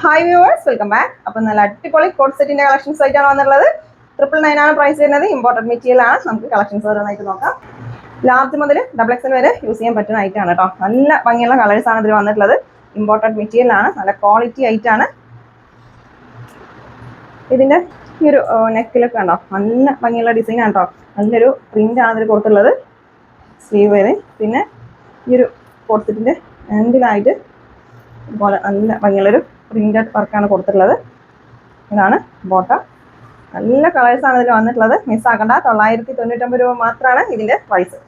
Hi viewers welcome back അപ്പം നല്ല അടിപൊളി കോഡ് സെറ്റിന്റെ കളക്ഷൻസ് ആയിട്ടാണ് വന്നിട്ടുള്ളത്. ട്രിപ്പിൾ നയൻ ആണ് പ്രൈസ് വരുന്നത്. ഇമ്പോർട്ടന്റ് മെറ്റീരിയൽ ആണ്. നമുക്ക് കളക്ഷൻസ് ഓരോന്നായിട്ട് നോക്കാം. ലാർജ് മുതൽ ഡബിൾ എക്സൽ വരെ യൂസ് ചെയ്യാൻ പറ്റുന്ന ഐറ്റം ആണ് കേട്ടോ. നല്ല ഭംഗിയുള്ള കളേഴ്സ് ആണ് ഇതിൽ വന്നിട്ടുള്ളത്. ഇമ്പോർട്ടന്റ് മെറ്റീരിയൽ ആണ്. നല്ല ക്വാളിറ്റി ഐറ്റം ആണ്. ഇതിന്റെ ഈ ഒരു നെക്കിലൊക്കെ ഉണ്ടോ? നല്ല ഭംഗിയുള്ള ഡിസൈൻ ആണ് കേട്ടോ. നല്ലൊരു പ്രിന്റ് ആണ് ഇതിൽ കൊടുത്തിട്ടുള്ളത്. സ്ലീവ് വരെ. പിന്നെ ഈ ഒരു ആൻഡിലായിട്ട് എൻഡിലായിട്ട് ഇതുപോലെ നല്ല ഭംഗിയുള്ളൊരു പ്രിന്റഡ് വർക്കാണ് കൊടുത്തിട്ടുള്ളത്. ഇതാണ് ബോട്ട. നല്ല കളേഴ്സാണ് ഇതിൽ വന്നിട്ടുള്ളത്. മിസ്സാക്കണ്ട തൊള്ളായിരത്തി തൊണ്ണൂറ്റൊമ്പത് രൂപ മാത്രമാണ് ഇതിന്റെ പ്രൈസ്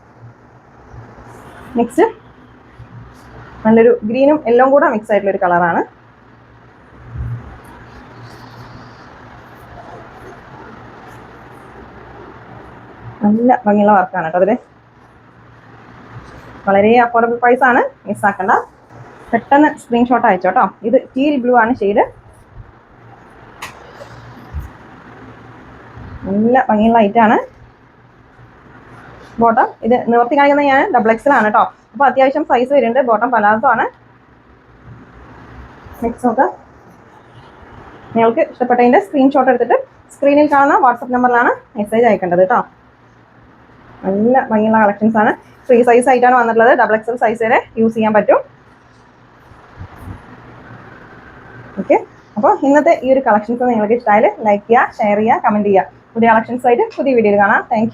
നെക്സ്റ്റ് നല്ലൊരു ഗ്രീനും എല്ലാം കൂടെ മിക്സ് ആയിട്ടുള്ള ഒരു കളറാണ് നല്ല ഭംഗിയുള്ള വർക്കാണ് കേട്ടോ അതിൽ വളരെ അഫോർഡബിൾ പ്രൈസാണ് മിസ്സാക്കണ്ട പെട്ടെന്ന് സ്ക്രീൻഷോട്ട് അയച്ചോ കേട്ടോ. ഇത് ടീൽ ബ്ലൂ ആണ് ഷെയ്ഡ് നല്ല ഭംഗിയുള്ള ആണ്. ബോട്ടം ഇത് നിവർത്തി കാണിക്കുന്ന ഞാൻ ഡബിൾ എക്സൽ ആണ് കേട്ടോ. അപ്പോൾ അത്യാവശ്യം സൈസ് വരുന്നുണ്ട്. ബോട്ടം പലാസോ ആണ്. നെക്സ്റ്റ് നോക്കാം. നിങ്ങൾക്ക് ഇഷ്ടപ്പെട്ടതിന്റെ സ്ക്രീൻഷോട്ട് എടുത്തിട്ട് സ്ക്രീനിൽ കാണുന്ന വാട്സപ്പ് നമ്പറിലാണ് മെസ്സേജ് അയക്കേണ്ടത് കേട്ടോ. നല്ല ഭംഗിയുള്ള കളക്ഷൻസ് ആണ്. ഫ്രീ സൈസ് ആയിട്ടാണ് വന്നിട്ടുള്ളത്. ഡബിൾ എക്സൽ സൈസ് വരെ യൂസ് ചെയ്യാൻ പറ്റും. ഓക്കെ അപ്പോൾ ഇന്നത്തെ ഈ ഒരു കളക്ഷൻസ് നിങ്ങൾക്ക് ഇഷ്ടമായാൽ ലൈക്ക് ചെയ്യുക ഷെയർ ചെയ്യുക കമന്റ് ചെയ്യുക. പുതിയ കളക്ഷൻസ് ആയിട്ട് പുതിയ വീഡിയോയിൽ കാണാം. താങ്ക്